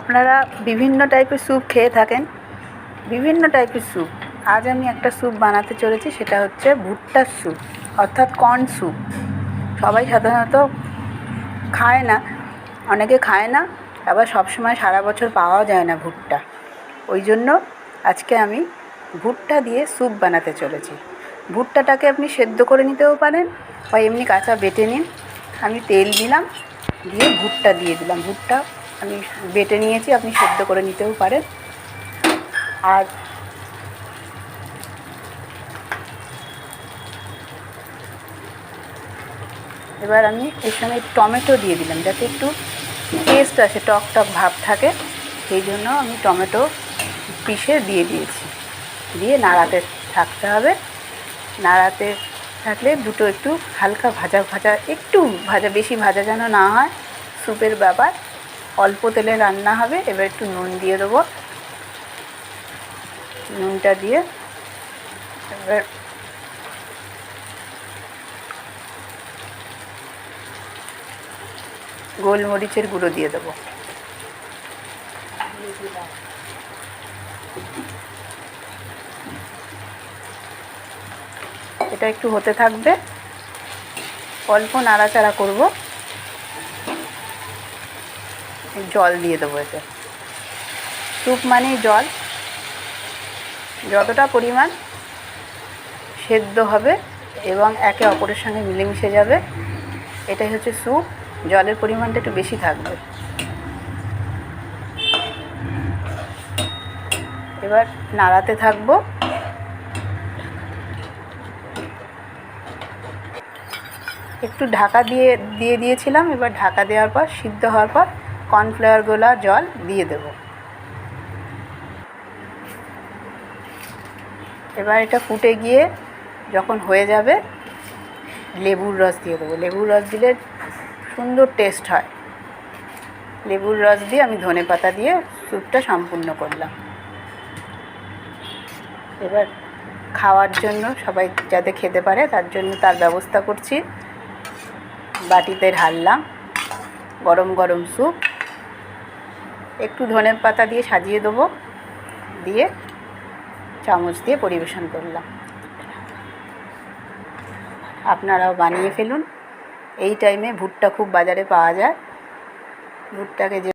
আপনারা বিভিন্ন টাইপের স্যুপ খেয়ে থাকেন। বিভিন্ন টাইপের স্যুপ আজ আমি একটা স্যুপ বানাতে চলেছি, সেটা হচ্ছে ভুট্টার স্যুপ অর্থাৎ কর্ন স্যুপ সবাই সাধারণত খায় না, অনেকে খায় না, আবার সবসময় সারা বছর পাওয়াও যায় না ভুট্টা। ওই জন্য আজকে আমি ভুট্টা দিয়ে স্যুপ বানাতে চলেছি। ভুট্টাটাকে আপনি সেদ্ধ করে নিতেও পারেন বা এমনি কাঁচা বেটে নিন। আমি তেল দিলাম, দিয়ে ভুট্টা দিয়ে দিলাম। ভুট্টা আমি বেটে নিয়েছি, আপনি সেদ্ধ করে নিতেও পারেন। আর এবার আমি এর সঙ্গে টমেটো দিয়ে দিলাম, যাতে একটু টেস্ট আসে, টক টক ভাব থাকে। সেই জন্য আমি টমেটো পিষে দিয়ে দিয়েছি। দিয়ে নাড়াতে থাকতে হবে। নাড়াতে থাকলে দুটো একটু হালকা ভাজা ভাজা, একটু ভাজা, বেশি ভাজা যেন না হয়, স্যুপের ব্যাপার। অল্প তেলে রান্না হবে, এবার একটু নুন দিয়ে দেবো। নুনটা দিয়ে এবার গোলমরিচের গুঁড়ো দিয়ে দেবো। এটা একটু হতে থাকবে। অল্প নাড়াচাড়া করব। জল দিয়ে দেবো এতে। স্যুপ মানেই জল। যতটা পরিমাণ সেদ্ধ হবে এবং একে অপরের সঙ্গে মিলেমিশে যাবে, এটাই হচ্ছে স্যুপ। জলের পরিমাণটা একটু বেশি থাকবে। এবার নাড়াতে থাকব। একটু ঢাকা দিয়ে দিয়ে দিয়েছিলাম, এবার ঢাকা দেওয়ার পর, সিদ্ধ হওয়ার পর কর্নফ্লাওয়ার গোলা জল দিয়ে দেবো। এবার এটা ফুটে গিয়ে যখন হয়ে যাবে, লেবুর রস দিয়ে দেবো। লেবুর রস দিলে সুন্দর টেস্ট হয়। লেবুর রস দিয়ে আমি ধনে পাতা দিয়ে স্যুপটা সম্পূর্ণ করলাম। এবার খাওয়ার জন্য সবাই যাতে খেতে পারে, তার জন্য তার ব্যবস্থা করছি। বাটিতে ঢাললাম গরম গরম স্যুপ। একটু ধনে পাতা দিয়ে সাজিয়ে দেবো। দিয়ে চামচ দিয়ে পরিবেশন করলাম। আপনারাও বানিয়ে ফেলুন। এই টাইমে ভুট্টা খুব বাজারে পাওয়া যায়। ভুট্টাকে যে